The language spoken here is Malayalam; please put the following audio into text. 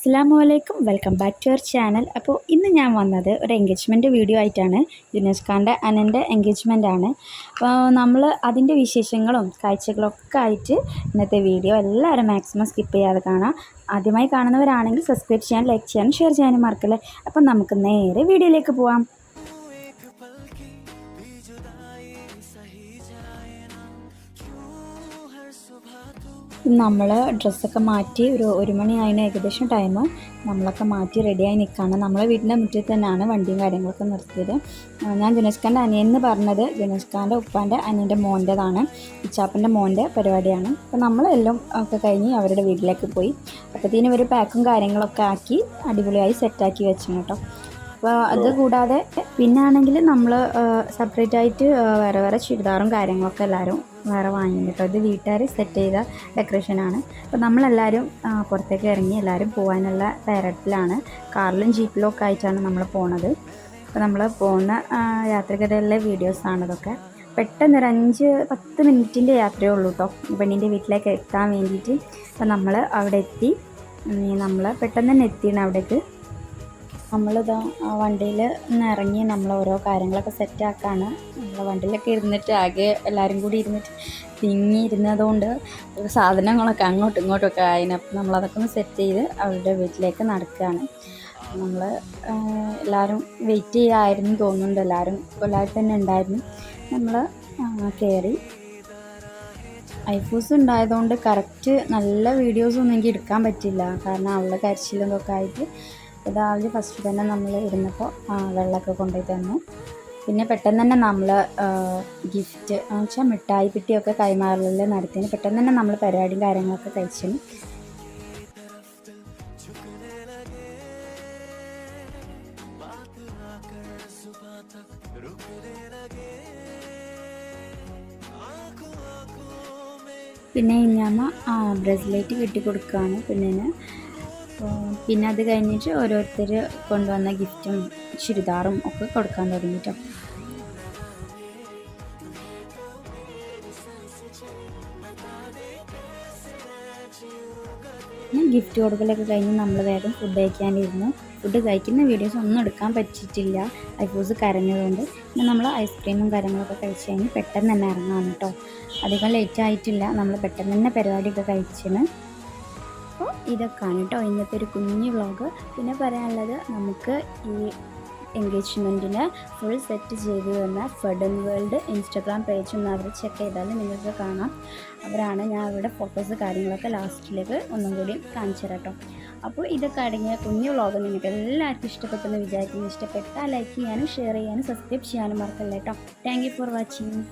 അസ്സാം വലൈക്കും welcome back to our channel. അപ്പോൾ ഇന്ന് ഞാൻ വന്നത് ഒരു എൻഗേജ്മെന്റ് വീഡിയോ ആയിട്ടാണ്. യുനസ് ഖാന്റെ അനന്റെ എൻഗേജ്മെന്റ് ആണ്. അപ്പോൾ നമ്മൾ അതിന്റെ വിശേഷങ്ങളും കാഴ്ചകളൊക്കെ ആയിട്ട് ഇന്നത്തെ വീഡിയോ എല്ലാവരും മാക്സിമം സ്കിപ്പ് ചെയ്യാതെ കാണാം. ആദ്യമായി കാണുന്നവരാണെങ്കിൽ സബ്സ്ക്രൈബ് ചെയ്യാൻ ലൈക്ക് ചെയ്യാനും ഷെയർ ചെയ്യാനും മറക്കല്ലേ. അപ്പം നമുക്ക് നേരെ വീഡിയോയിലേക്ക് പോവാം. നമ്മൾ ഡ്രസ്സൊക്കെ മാറ്റി ഒരു ഒരു മണിയായതിന് ഏകദേശം ടൈം നമ്മളൊക്കെ മാറ്റി റെഡിയായി നിൽക്കുകയാണ് നമ്മളെ വീടിന്റെ മുറ്റിൽ തന്നെയാണ് വണ്ടിയും കാര്യങ്ങളൊക്കെ നിർത്തിയത്. ഞാൻ ജുനസ്ഖാന്റെ അനിയെന്ന് പറഞ്ഞത് ജുനസ്ഖാന്റെ ഉപ്പാന്റെ അനിയന്റെ മോന്റെതാണ് ഇച്ചാപ്പന്റെ മോന്റെ പരിപാടിയാണ്. അപ്പോൾ നമ്മളെല്ലാം ഒക്കെ കഴിഞ്ഞ് അവരുടെ വീട്ടിലേക്ക് പോയി. അപ്പോഴത്തേനും ഒരു പാക്കും കാര്യങ്ങളൊക്കെ ആക്കി അടിപൊളിയായി സെറ്റാക്കി വെച്ചു കേട്ടോ. അപ്പോൾ അത് കൂടാതെ പിന്നെ ആണെങ്കിൽ നമ്മൾ സെപ്പറേറ്റ് ആയിട്ട് വേറെ വേറെ ചുരിദാറും കാര്യങ്ങളൊക്കെ എല്ലാവരും വേറെ വാങ്ങി കേട്ടോ. ഇത് വീട്ടുകാർ സെറ്റ് ചെയ്ത ഡെക്കറേഷനാണ് അപ്പോൾ നമ്മളെല്ലാവരും പുറത്തേക്ക് ഇറങ്ങി എല്ലാവരും പോകാനുള്ള തയ്യാറെടുപ്പിലാണ് കാറിലും ജീപ്പിലും ഒക്കെ ആയിട്ടാണ് നമ്മൾ പോണത്. അപ്പോൾ നമ്മൾ പോകുന്ന യാത്രക്കിടയിലെ വീഡിയോസാണ് ഇതൊക്കെ. പെട്ടെന്ന് ഒരു അഞ്ച് പത്ത് മിനിറ്റിന്റെ യാത്രയേ ഉള്ളൂ കേട്ടോ. പെണ്ണിന്റെ വീട്ടിലേക്ക് എത്താൻ വേണ്ടിയിട്ട്. അപ്പോൾ നമ്മൾ അവിടെ എത്തി. നമ്മൾ പെട്ടെന്ന് തന്നെ എത്തിയാണ് അവിടേക്ക്. നമ്മളിതാ ആ വണ്ടിയിൽ നിന്ന് ഇറങ്ങി നമ്മൾ ഓരോ കാര്യങ്ങളൊക്കെ സെറ്റാക്കാണ്. നമ്മൾ വണ്ടിയിലൊക്കെ ഇരുന്നിട്ട് ആകെ എല്ലാവരും കൂടി ഇരുന്നിട്ട് തിങ്ങി ഇരുന്നതുകൊണ്ട് സാധനങ്ങളൊക്കെ അങ്ങോട്ടും ഇങ്ങോട്ടും ഒക്കെ ആയിന് അപ്പം നമ്മളതൊക്കെ ഒന്ന് സെറ്റ് ചെയ്ത് അവരുടെ വീട്ടിലേക്ക് നടക്കുകയാണ്. നമ്മൾ എല്ലാവരും വെയിറ്റ് ചെയ്യായിരുന്നു തോന്നുന്നുണ്ട്. എല്ലാവരും എല്ലാവരും തന്നെ ഉണ്ടായിരുന്നു. നമ്മൾ കയറി ഐഫോസ് ഉണ്ടായതുകൊണ്ട് കറക്റ്റ് നല്ല വീഡിയോസ് ഒന്നും എനിക്ക് എടുക്കാൻ പറ്റില്ല. കാരണം അവളുടെ കരച്ചിലും ഒക്കെ ആയിട്ട് രാവിലെ ഫസ്റ്റ് തന്നെ നമ്മൾ ഇരുന്നപ്പോൾ വെള്ളമൊക്കെ കൊണ്ടുപോയി തന്നു. പിന്നെ പെട്ടെന്ന് തന്നെ നമ്മൾ ഗിഫ്റ്റ് എന്ന് വെച്ചാൽ മിഠായി പെട്ടിയൊക്കെ കൈമാറലിൽ നടത്തിന് പെട്ടെന്ന് തന്നെ നമ്മൾ പരിപാടിയും കാര്യങ്ങളൊക്കെ കഴിച്ചു. പിന്നെ ഇഞ്ഞാമ്മ ബ്രസ്ലെറ്റ് കെട്ടി കൊടുക്കുകയാണ് പെണ്ണിന് അപ്പോൾ പിന്നെ അത് കഴിഞ്ഞിട്ട് ഓരോരുത്തർ കൊണ്ടുവന്ന ഗിഫ്റ്റും ചുരിദാറും ഒക്കെ കൊടുക്കാൻ തുടങ്ങിട്ടോ. ഗിഫ്റ്റ് കൊടുക്കലൊക്കെ കഴിഞ്ഞ് നമ്മൾ വേഗം ഫുഡ് കഴിക്കാനിരുന്നു. ഫുഡ് കഴിക്കുന്ന വീഡിയോസ് ഒന്നും എടുക്കാൻ പറ്റിയിട്ടില്ല. ഐഫോസ് കരഞ്ഞതുകൊണ്ട് പിന്നെ നമ്മൾ ഐസ്ക്രീമും കാര്യങ്ങളൊക്കെ കഴിച്ച് കഴിഞ്ഞ് പെട്ടെന്ന് തന്നെ ഇറങ്ങാം കേട്ടോ അധികം ലേറ്റ് ആയിട്ടില്ല. നമ്മൾ പെട്ടെന്ന് തന്നെ പരിപാടിയൊക്കെ കഴിച്ചിന്. ഇതൊക്കെയാണ് കേട്ടോ ഇന്നത്തെ ഒരു കുഞ്ഞു വ്ളോഗ്. പിന്നെ പറയാനുള്ളത് നമുക്ക് ഈ എൻഗേജ്മെന്റിന് ഫുൾ സെറ്റ് ചെയ്തു തന്ന ഫെഡൻ വേൾഡ് ഇൻസ്റ്റഗ്രാം പേജ് ഒന്ന് അവർ ചെക്ക് ചെയ്താൽ നിങ്ങൾക്ക് കാണാം. അവരാണ് ഞാൻ അവരുടെ ഫോട്ടോസ് കാര്യങ്ങളൊക്കെ ലാസ്റ്റിലേക്ക് ഒന്നും കൂടി കാണിച്ചു തരാം അപ്പോൾ ഇതൊക്കെ അടങ്ങിയ കുഞ്ഞു വ്ളോഗ് നിങ്ങൾക്ക് എല്ലാവർക്കും ഇഷ്ടപ്പെട്ടെന്ന് വിചാരിക്കുന്നു. ഇഷ്ടപ്പെട്ടാൽ ലൈക്ക് ചെയ്യാനും ഷെയർ ചെയ്യാനും സബ്സ്ക്രൈബ് ചെയ്യാനും മറക്കല്ലേ കേട്ടോ താങ്ക് ഫോർ വാച്ചിങ്